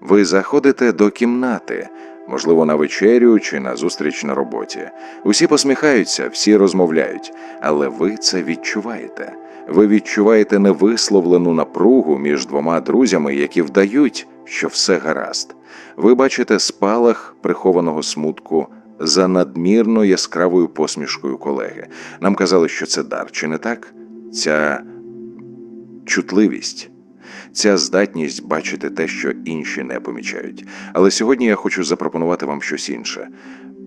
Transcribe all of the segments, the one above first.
Ви заходите до кімнати, можливо, на вечерю чи на зустріч на роботі. Усі посміхаються, всі розмовляють, але ви це відчуваєте. Ви відчуваєте невисловлену напругу між двома друзями, які вдають, що все гаразд. Ви бачите спалах прихованого смутку за надмірно яскравою посмішкою колеги. Нам казали, що це дар, чи не так? Ця чутливість. Ця здатність бачити те, що інші не помічають. Але сьогодні я хочу запропонувати вам щось інше.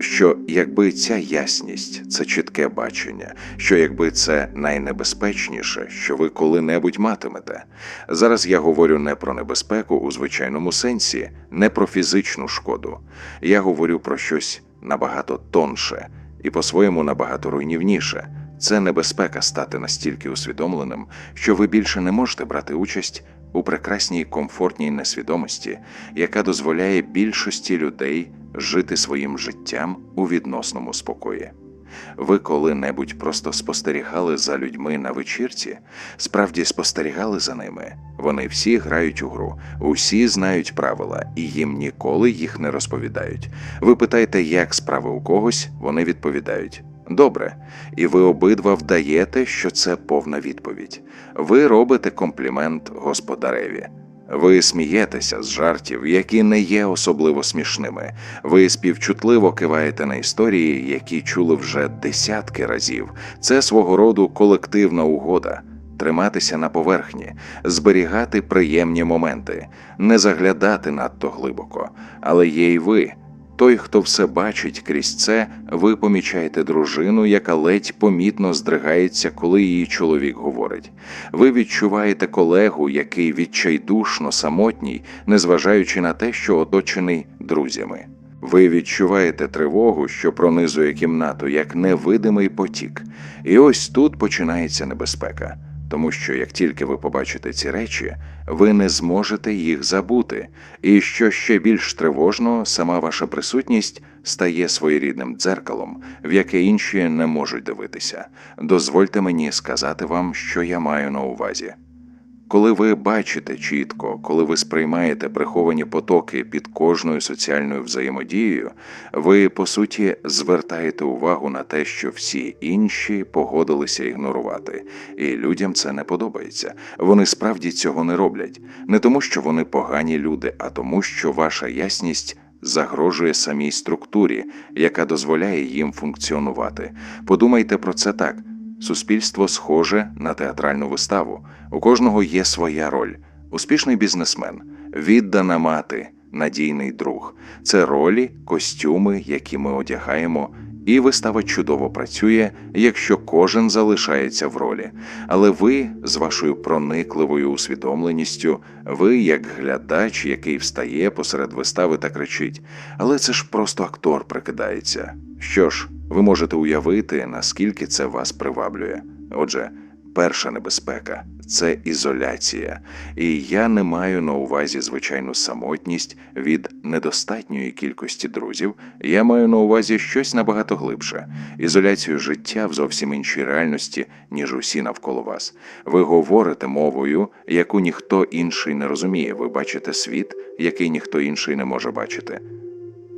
Що якби ця ясність, це чітке бачення, що якби це найнебезпечніше, що ви коли-небудь матимете. Зараз я говорю не про небезпеку у звичайному сенсі, не про фізичну шкоду. Я говорю про щось набагато тонше і по-своєму набагато руйнівніше. Це небезпека стати настільки усвідомленим, що ви більше не можете брати участь у прекрасній комфортній несвідомості, яка дозволяє більшості людей жити своїм життям у відносному спокої. Ви коли-небудь просто спостерігали за людьми на вечірці, справді спостерігали за ними. Вони всі грають у гру, усі знають правила, і їм ніколи їх не розповідають. Ви питаєте, як справи у когось, вони відповідають. Добре, і ви обидва вдаєте, що це повна відповідь. Ви робите комплімент господареві. Ви смієтеся з жартів, які не є особливо смішними. Ви співчутливо киваєте на історії, які чули вже десятки разів. Це свого роду колективна угода. Триматися на поверхні, зберігати приємні моменти, не заглядати надто глибоко. Але є й ви, той, хто все бачить крізь це, ви помічаєте дружину, яка ледь помітно здригається, коли її чоловік говорить. Ви відчуваєте колегу, який відчайдушно самотній, незважаючи на те, що оточений друзями. Ви відчуваєте тривогу, що пронизує кімнату, як невидимий потік. І ось тут починається небезпека. Тому що як тільки ви побачите ці речі, ви не зможете їх забути. І що ще більш тривожно, сама ваша присутність стає своєрідним дзеркалом, в яке інші не можуть дивитися. Дозвольте мені сказати вам, що я маю на увазі. Коли ви бачите чітко, коли ви сприймаєте приховані потоки під кожною соціальною взаємодією, ви по суті звертаєте увагу на те, що всі інші погодилися ігнорувати, і людям це не подобається. Вони справді цього не роблять, не тому, що вони погані люди, а тому, що ваша ясність. Загрожує самій структурі, яка дозволяє їм функціонувати. Подумайте про це так: суспільство схоже на театральну виставу. У кожного є своя роль: успішний бізнесмен, віддана мати, надійний друг. Це ролі, костюми, які ми одягаємо, і вистава чудово працює, якщо кожен залишається в ролі. Але ви з вашою проникливою усвідомленістю, ви як глядач, який встає посеред вистави та кричить. Але це ж просто актор прикидається. Що ж, ви можете уявити, наскільки це вас приваблює. Отже, перша небезпека це ізоляція, і я не маю на увазі звичайну самотність від недостатньої кількості друзів. Я маю на увазі щось набагато глибше ізоляцію життя в зовсім іншій реальності, ніж усі навколо вас. Ви говорите мовою, яку ніхто інший не розуміє. Ви бачите світ, який ніхто інший не може бачити.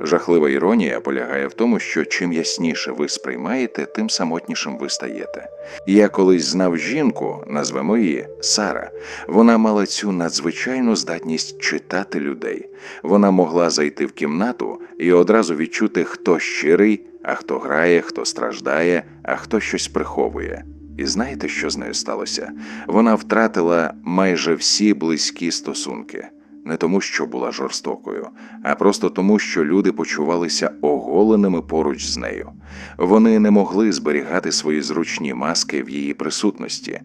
Жахлива іронія полягає в тому, що чим ясніше ви сприймаєте, тим самотнішим ви стаєте. Я колись знав жінку, назвемо її Сара. Вона мала цю надзвичайну здатність читати людей. Вона могла зайти в кімнату і одразу відчути, хто щирий, а хто грає, хто страждає, а хто щось приховує. І знаєте, що з нею сталося? Вона втратила майже всі близькі стосунки не тому, що була жорстокою, а просто тому, що люди почувалися оголеними поруч з нею. Вони не могли зберігати свої зручні маски в її присутності.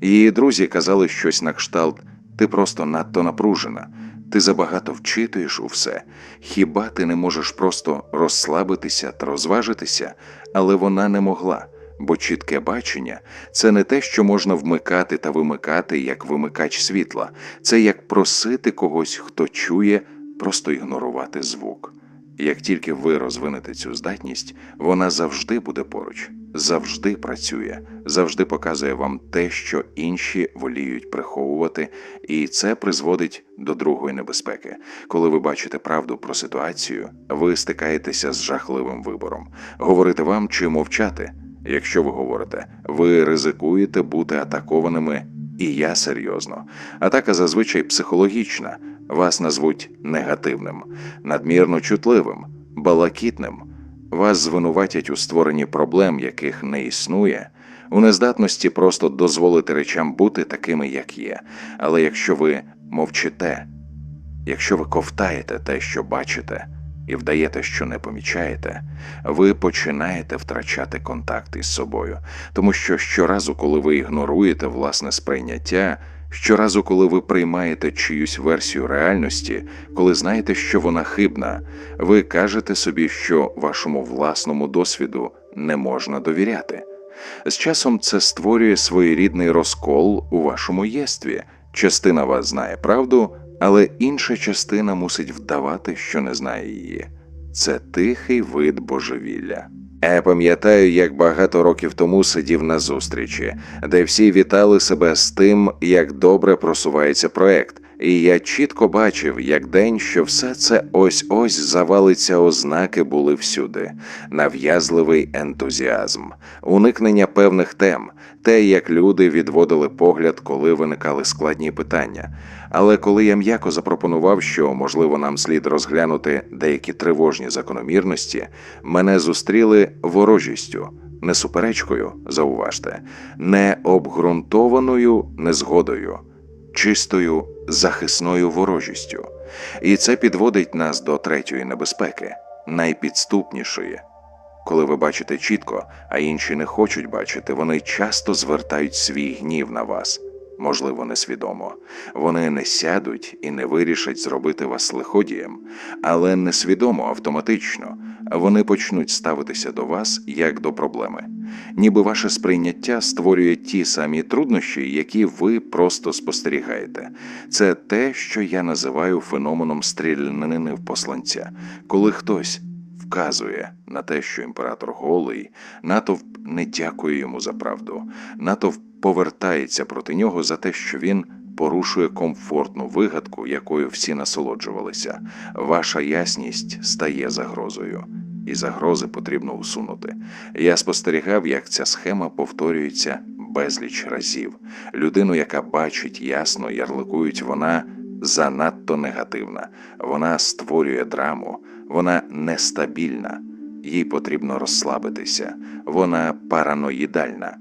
Її друзі казали щось на кшталт: ти просто надто напружена, ти забагато вчитуєш у все. Хіба ти не можеш просто розслабитися та розважитися? Але вона не могла. Бо чітке бачення це не те, що можна вмикати та вимикати як вимикач світла, це як просити когось, хто чує, просто ігнорувати звук. Як тільки ви розвинете цю здатність, вона завжди буде поруч. завжди працює, завжди показує вам те, що інші воліють приховувати, і це призводить до другої небезпеки. Коли ви бачите правду про ситуацію, ви стикаєтеся з жахливим вибором: говорити вам чи мовчати. Якщо ви говорите, ви ризикуєте бути атакованими, і я серйозно. Атака зазвичай психологічна. Вас назвуть негативним, надмірно чутливим, балакітним. Вас звинуватять у створенні проблем, яких не існує, у нездатності просто дозволити речам бути такими, як є. Але якщо ви мовчите, якщо ви ковтаєте те, що бачите, і вдаєте, що не помічаєте, ви починаєте втрачати контакт із собою, тому що щоразу, коли ви ігноруєте власне сприйняття, щоразу, коли ви приймаєте чиюсь версію реальності, коли знаєте, що вона хибна, ви кажете собі, що вашому власному досвіду не можна довіряти. З часом це створює своєрідний розкол у вашому єстві. Частина вас знає правду, але інша частина мусить вдавати, що не знає її. Це тихий вид божевілля. Я пам'ятаю, як багато років тому сидів на зустрічі, де всі вітали себе з тим, як добре просувається проект. І я чітко бачив, як день, що все це ось ось завалиться, ознаки були всюди, нав'язливий ентузіазм, уникнення певних тем, те, як люди відводили погляд, коли виникали складні питання. Але коли я м'яко запропонував, що можливо нам слід розглянути деякі тривожні закономірності, мене зустріли ворожістю, не суперечкою, зауважте, не обґрунтованою незгодою, чистою захисною ворожістю. І це підводить нас до третьої небезпеки, найпідступнішої. Коли ви бачите чітко, а інші не хочуть бачити, вони часто звертають свій гнів на вас, можливо, несвідомо. Вони не сядуть і не вирішать зробити вас лиходієм, але несвідомо автоматично вони почнуть ставитися до вас як до проблеми. Ніби ваше сприйняття створює ті самі труднощі, які ви просто спостерігаєте. Це те, що я називаю феноменом стрілянини в посланця, коли хтось вказує на те, що імператор голий, натовп не дякує йому за правду, натовп повертається проти нього за те, що він порушує комфортну вигадку, якою всі насолоджувалися. Ваша ясність стає загрозою, і загрози потрібно усунути. Я спостерігав, як ця схема повторюється безліч разів. Людину, яка бачить ясно, ярликують вона занадто негативна, вона створює драму, вона нестабільна, їй потрібно розслабитися, вона параноїдальна.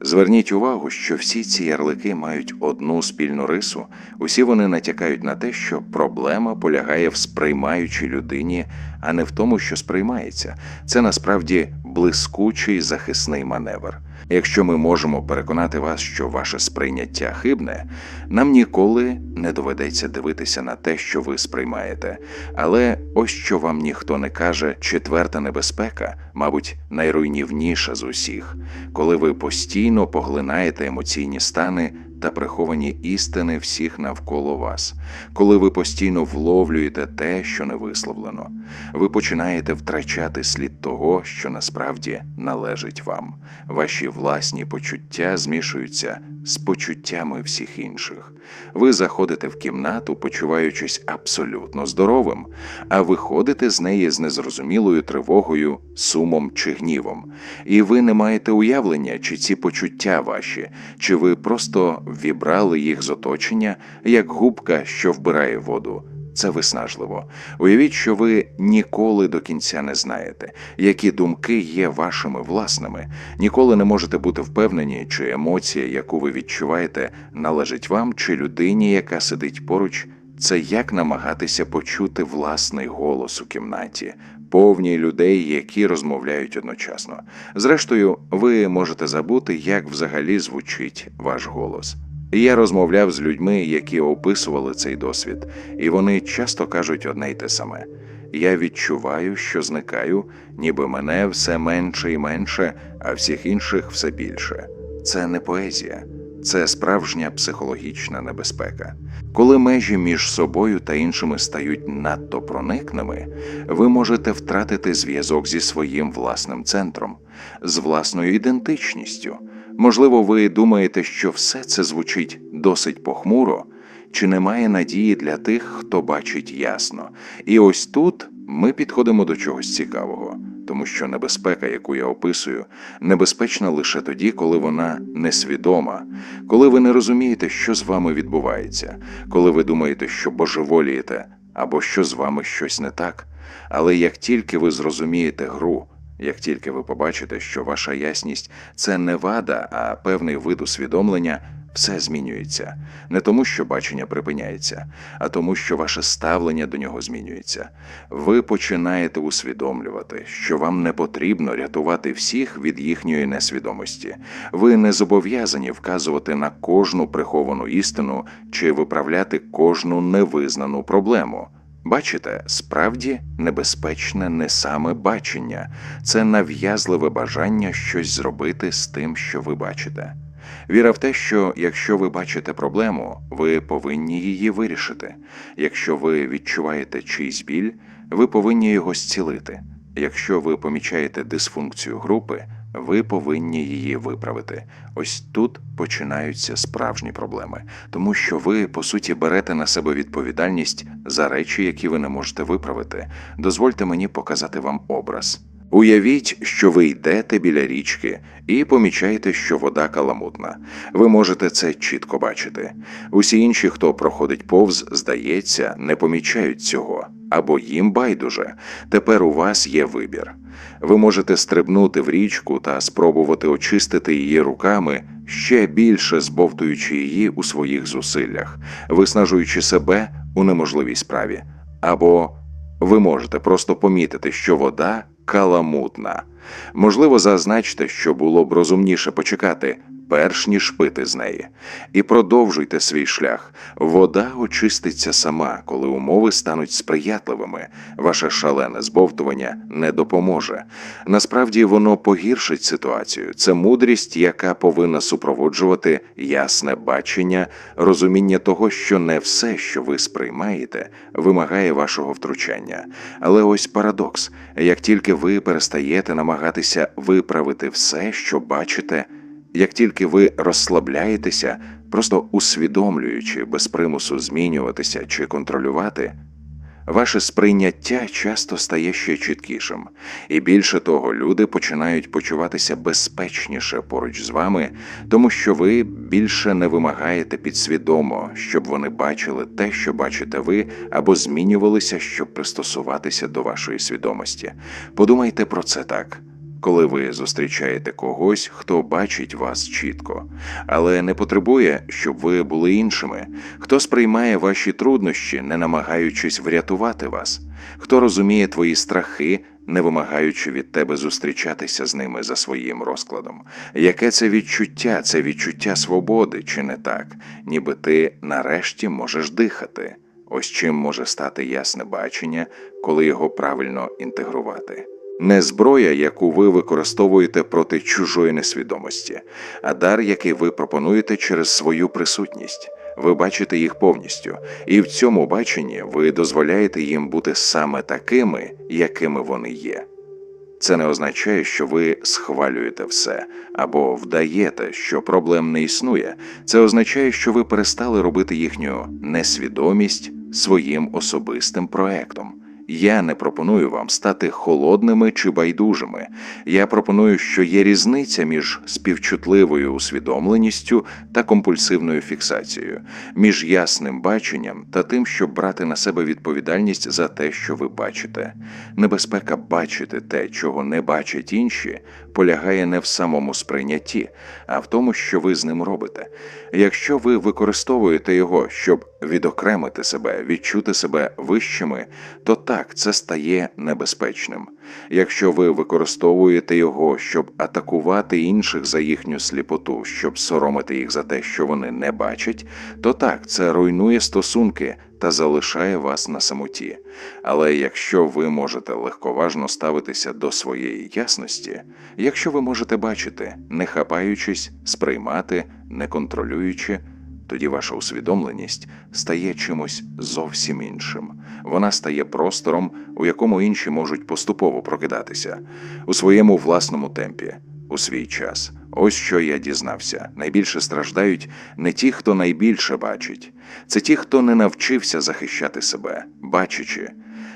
Зверніть увагу, що всі ці ярлики мають одну спільну рису, усі вони натякають на те, що проблема полягає в сприймаючій людині, а не в тому, що сприймається. Це насправді блискучий захисний маневр. Якщо ми можемо переконати вас, що ваше сприйняття хибне, нам ніколи не доведеться дивитися на те, що ви сприймаєте. Але ось що вам ніхто не каже, четверта небезпека, мабуть, найруйнівніша з усіх, коли ви постійно поглинаєте емоційні стани та приховані істини всіх навколо вас, коли ви постійно вловлюєте те, що не висловлено, ви починаєте втрачати слід того, що насправді належить вам. Ваші власні почуття змішуються з почуттями всіх інших. Ви заходите в кімнату, почуваючись абсолютно здоровим, а виходите з неї з незрозумілою тривогою, сумом чи гнівом. І ви не маєте уявлення, чи ці почуття ваші, чи ви просто вібрали їх з оточення, як губка, що вбирає воду. Це виснажливо. Уявіть, що ви ніколи до кінця не знаєте, які думки є вашими власними, ніколи не можете бути впевнені, чи емоція, яку ви відчуваєте, належить вам чи людині, яка сидить поруч. Це як намагатися почути власний голос у кімнаті, повній людей, які розмовляють одночасно. Зрештою, ви можете забути, як взагалі звучить ваш голос. Я розмовляв з людьми, які описували цей досвід, і вони часто кажуть одне й те саме. Я відчуваю, що зникаю, ніби мене все менше і менше, а всіх інших все більше. Це не поезія, це справжня психологічна небезпека. Коли межі між собою та іншими стають надто проникними, ви можете втратити зв'язок зі своїм власним центром, з власною ідентичністю. Можливо, ви думаєте, що все це звучить досить похмуро, чи немає надії для тих, хто бачить ясно. І ось тут ми підходимо до чогось цікавого, тому що небезпека, яку я описую, небезпечна лише тоді, коли вона несвідома, коли ви не розумієте, що з вами відбувається, коли ви думаєте, що божеволієте або що з вами щось не так. Але як тільки ви зрозумієте гру, як тільки ви побачите, що ваша ясність це не вада, а певний вид усвідомлення, все змінюється. Не тому, що бачення припиняється, а тому, що ваше ставлення до нього змінюється. Ви починаєте усвідомлювати, що вам не потрібно рятувати всіх від їхньої несвідомості. Ви не зобов'язані вказувати на кожну приховану істину чи виправляти кожну невизнану проблему. Бачите, справді небезпечне не саме бачення, це нав'язливе бажання щось зробити з тим, що ви бачите. Віра в те, що якщо ви бачите проблему, ви повинні її вирішити. Якщо ви відчуваєте чийсь біль, ви повинні його зцілити. Якщо ви помічаєте дисфункцію групи, ви повинні її виправити. Ось тут починаються справжні проблеми, тому що ви, по суті, берете на себе відповідальність за речі, які ви не можете виправити. Дозвольте мені показати вам образ. Уявіть, що ви йдете біля річки і помічаєте, що вода каламутна. Ви можете це чітко бачити. Усі інші, хто проходить повз, здається, не помічають цього або їм байдуже. Тепер у вас є вибір. Ви можете стрибнути в річку та спробувати очистити її руками, ще більше збовтуючи її у своїх зусиллях, виснажуючи себе у неможливій справі. Або ви можете просто помітити, що вода каламутна. Можливо, зазначте, що було б розумніше почекати, перш ніж пити з неї, і продовжуйте свій шлях. Вода очиститься сама, коли умови стануть сприятливими. Ваше шалене збовтування не допоможе. Насправді воно погіршить ситуацію. Це мудрість, яка повинна супроводжувати ясне бачення, розуміння того, що не все, що ви сприймаєте, вимагає вашого втручання. Але ось парадокс: як тільки ви перестаєте намагатися виправити все, що бачите. Як тільки ви розслабляєтеся, просто усвідомлюючи без примусу змінюватися чи контролювати, ваше сприйняття часто стає ще чіткішим, і більше того, люди починають почуватися безпечніше поруч з вами, тому що ви більше не вимагаєте підсвідомо, щоб вони бачили те, що бачите ви, або змінювалися, щоб пристосуватися до вашої свідомості. Подумайте про це так коли ви зустрічаєте когось, хто бачить вас чітко, але не потребує, щоб ви були іншими, хто сприймає ваші труднощі, не намагаючись врятувати вас, хто розуміє твої страхи, не вимагаючи від тебе зустрічатися з ними за своїм розкладом. Яке це відчуття, це відчуття свободи, чи не так, ніби ти нарешті можеш дихати. Ось чим може стати ясне бачення, коли його правильно інтегрувати не зброя, яку ви використовуєте проти чужої несвідомості, а дар, який ви пропонуєте через свою присутність. Ви бачите їх повністю, і в цьому баченні ви дозволяєте їм бути саме такими, якими вони є. Це не означає, що ви схвалюєте все або вдаєте, що проблем не існує. Це означає, що ви перестали робити їхню несвідомість своїм особистим проектом. Я не пропоную вам стати холодними чи байдужими. Я пропоную, що є різниця між співчутливою усвідомленістю та компульсивною фіксацією, між ясним баченням та тим, щоб брати на себе відповідальність за те, що ви бачите. Небезпека бачити те, чого не бачать інші, полягає не в самому сприйнятті, а в тому, що ви з ним робите. Якщо ви використовуєте його, щоб відокремити себе, відчути себе вищими, то так це стає небезпечним. Якщо ви використовуєте його, щоб атакувати інших за їхню сліпоту, щоб соромити їх за те, що вони не бачать, то так це руйнує стосунки та залишає вас на самоті. Але якщо ви можете легковажно ставитися до своєї ясності, якщо ви можете бачити, не хапаючись, сприймати, не контролюючи, тоді ваша усвідомленість стає чимось зовсім іншим. Вона стає простором, у якому інші можуть поступово прокидатися у своєму власному темпі, у свій час. Ось що я дізнався: найбільше страждають не ті, хто найбільше бачить, це ті, хто не навчився захищати себе, бачачи.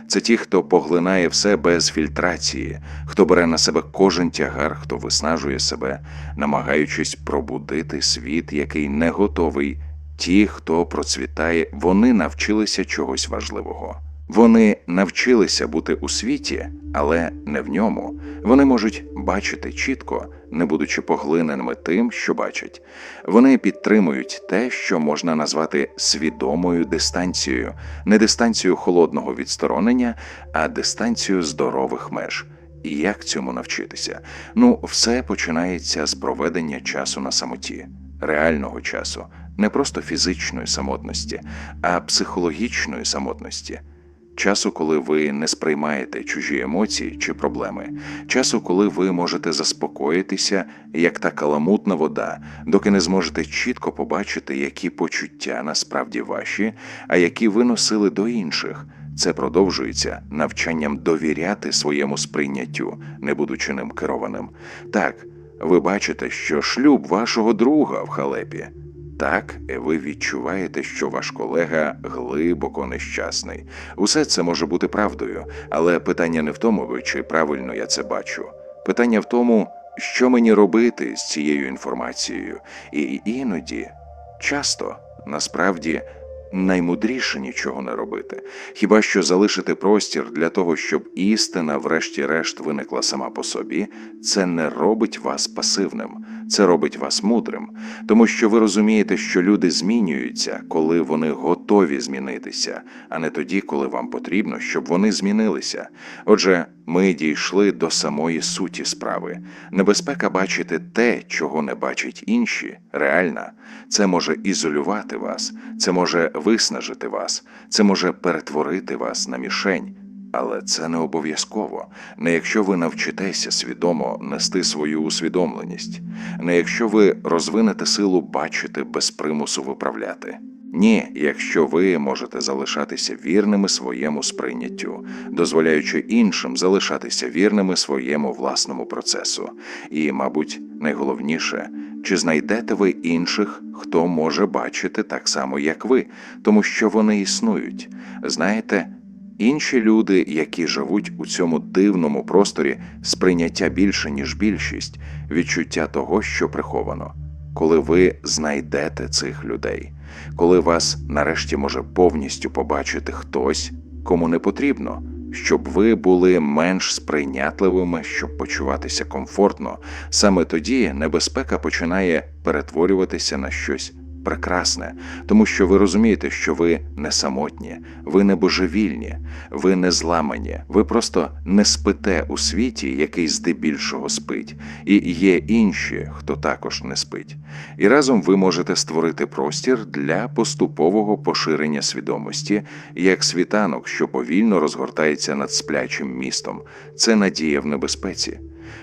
Це ті, хто поглинає все без фільтрації, хто бере на себе кожен тягар, хто виснажує себе, намагаючись пробудити світ, який не готовий. Ті, хто процвітає, вони навчилися чогось важливого. Вони навчилися бути у світі, але не в ньому. Вони можуть бачити чітко, не будучи поглиненими тим, що бачать. Вони підтримують те, що можна назвати свідомою дистанцією, не дистанцією холодного відсторонення, а дистанцією здорових меж. І як цьому навчитися? Ну, все починається з проведення часу на самоті, реального часу, не просто фізичної самотності, а психологічної самотності. Часу, коли ви не сприймаєте чужі емоції чи проблеми, часу, коли ви можете заспокоїтися, як та каламутна вода, доки не зможете чітко побачити, які почуття насправді ваші, а які ви носили до інших. Це продовжується навчанням довіряти своєму сприйняттю, не будучи ним керованим. Так, ви бачите, що шлюб вашого друга в халепі. Так, ви відчуваєте, що ваш колега глибоко нещасний. Усе це може бути правдою, але питання не в тому, чи правильно я це бачу. Питання в тому, що мені робити з цією інформацією, і іноді, часто, насправді, наймудріше нічого не робити, хіба що залишити простір для того, щоб істина, врешті-решт, виникла сама по собі, це не робить вас пасивним, це робить вас мудрим, тому що ви розумієте, що люди змінюються, коли вони готові змінитися, а не тоді, коли вам потрібно, щоб вони змінилися. Отже, ми дійшли до самої суті справи. Небезпека бачити те, чого не бачать інші, реальна. Це може ізолювати вас, це може виснажити вас, це може перетворити вас на мішень. Але це не обов'язково, не якщо ви навчитеся свідомо нести свою усвідомленість, не якщо ви розвинете силу бачити без примусу виправляти. Ні, якщо ви можете залишатися вірними своєму сприйняттю, дозволяючи іншим залишатися вірними своєму власному процесу. І, мабуть, найголовніше, чи знайдете ви інших, хто може бачити так само, як ви, тому що вони існують. Знаєте, інші люди, які живуть у цьому дивному просторі, сприйняття більше, ніж більшість, відчуття того, що приховано, коли ви знайдете цих людей, коли вас нарешті може повністю побачити хтось, кому не потрібно. Щоб ви були менш сприйнятливими, щоб почуватися комфортно, саме тоді небезпека починає перетворюватися на щось прекрасне, тому що ви розумієте, що ви не самотні, ви не божевільні, ви не зламані, ви просто не спите у світі, який здебільшого спить, і є інші, хто також не спить. І разом ви можете створити простір для поступового поширення свідомості, як світанок, що повільно розгортається над сплячим містом. Це надія в небезпеці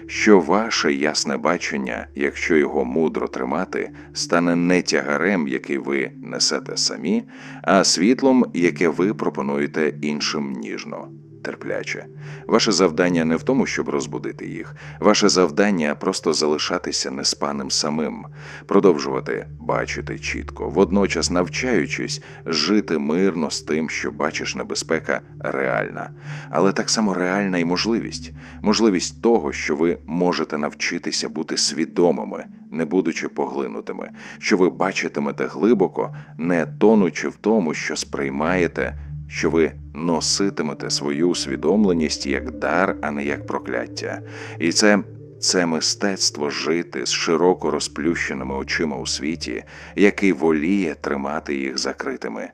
що ваше ясне бачення, якщо його мудро тримати, стане не тягарем, який ви несете самі, а світлом, яке ви пропонуєте іншим ніжно. Терпляче, ваше завдання не в тому, щоб розбудити їх. Ваше завдання просто залишатися неспаним самим, продовжувати бачити чітко, водночас навчаючись жити мирно з тим, що бачиш небезпека реальна, але так само реальна і можливість, можливість того, що ви можете навчитися бути свідомими, не будучи поглинутими, що ви бачитимете глибоко, не тонучи в тому, що сприймаєте що ви носитимете свою усвідомленість як дар, а не як прокляття. І це це мистецтво жити з широко розплющеними очима у світі, який воліє тримати їх закритими.